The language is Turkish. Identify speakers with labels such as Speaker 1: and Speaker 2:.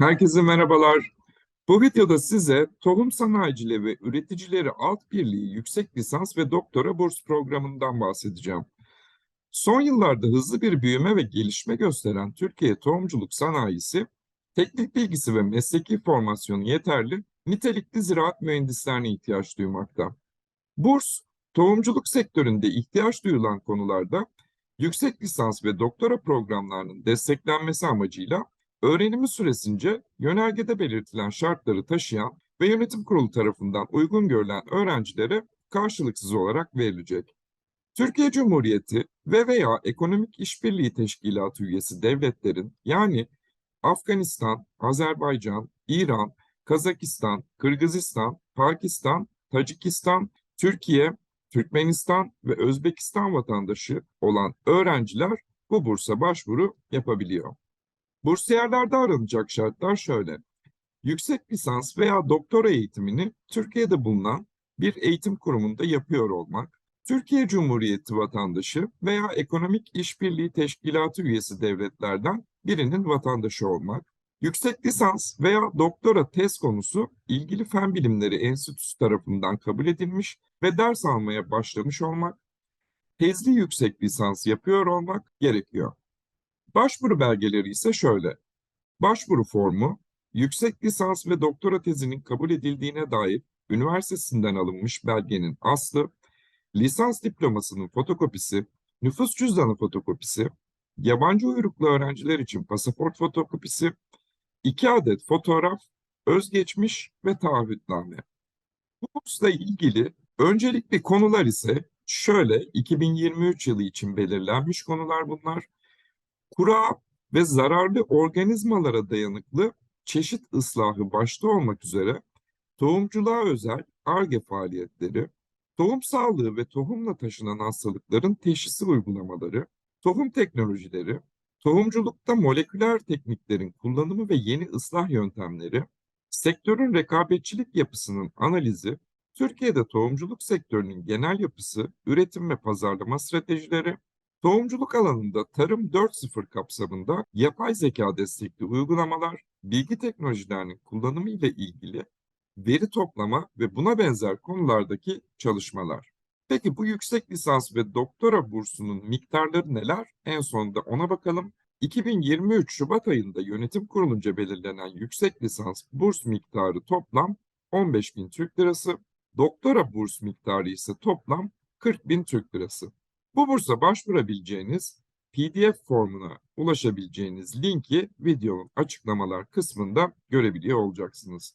Speaker 1: Herkese merhabalar. Bu videoda size Tohum Sanayicileri ve Üreticileri Alt Birliği Yüksek Lisans ve Doktora Burs Programı'ndan bahsedeceğim. Son yıllarda hızlı bir büyüme ve gelişme gösteren Türkiye tohumculuk sanayisi, teknik bilgisi ve mesleki formasyonu yeterli, nitelikli ziraat mühendislerine ihtiyaç duymakta. Burs, tohumculuk sektöründe ihtiyaç duyulan konularda yüksek lisans ve doktora programlarının desteklenmesi amacıyla öğrenimi süresince yönergede belirtilen şartları taşıyan ve yönetim kurulu tarafından uygun görülen öğrencilere karşılıksız olarak verilecek. Türkiye Cumhuriyeti ve veya Ekonomik İşbirliği Teşkilatı üyesi devletlerin yani Afganistan, Azerbaycan, İran, Kazakistan, Kırgızistan, Pakistan, Tacikistan, Türkiye, Türkmenistan ve Özbekistan vatandaşı olan öğrenciler bu bursa başvuru yapabiliyor. Bursiyerlerde aranacak şartlar şöyle. Yüksek lisans veya doktora eğitimini Türkiye'de bulunan bir eğitim kurumunda yapıyor olmak, Türkiye Cumhuriyeti vatandaşı veya Ekonomik İşbirliği Teşkilatı üyesi devletlerden birinin vatandaşı olmak, yüksek lisans veya doktora tez konusu ilgili fen bilimleri enstitüsü tarafından kabul edilmiş ve ders almaya başlamış olmak, tezli yüksek lisans yapıyor olmak gerekiyor. Başvuru belgeleri ise şöyle. Başvuru formu, yüksek lisans ve doktora tezinin kabul edildiğine dair üniversitesinden alınmış belgenin aslı, lisans diplomasının fotokopisi, nüfus cüzdanı fotokopisi, yabancı uyruklu öğrenciler için pasaport fotokopisi, iki adet fotoğraf, özgeçmiş ve taahhütname. Bu kursla ilgili öncelikli konular ise şöyle 2023 yılı için belirlenmiş konular bunlar kura ve zararlı organizmalara dayanıklı çeşit ıslahı başta olmak üzere tohumculuğa özel ARGE faaliyetleri, tohum sağlığı ve tohumla taşınan hastalıkların teşhisi uygulamaları, tohum teknolojileri, tohumculukta moleküler tekniklerin kullanımı ve yeni ıslah yöntemleri, sektörün rekabetçilik yapısının analizi, Türkiye'de tohumculuk sektörünün genel yapısı, üretim ve pazarlama stratejileri, Tohumculuk alanında Tarım 4.0 kapsamında yapay zeka destekli uygulamalar, bilgi teknolojilerinin kullanımı ile ilgili veri toplama ve buna benzer konulardaki çalışmalar. Peki bu yüksek lisans ve doktora bursunun miktarları neler? En sonunda ona bakalım. 2023 Şubat ayında yönetim kurulunca belirlenen yüksek lisans burs miktarı toplam 15.000 Türk Lirası, doktora burs miktarı ise toplam 40.000 Türk Lirası. Bu bursa başvurabileceğiniz PDF formuna ulaşabileceğiniz linki videonun açıklamalar kısmında görebiliyor olacaksınız.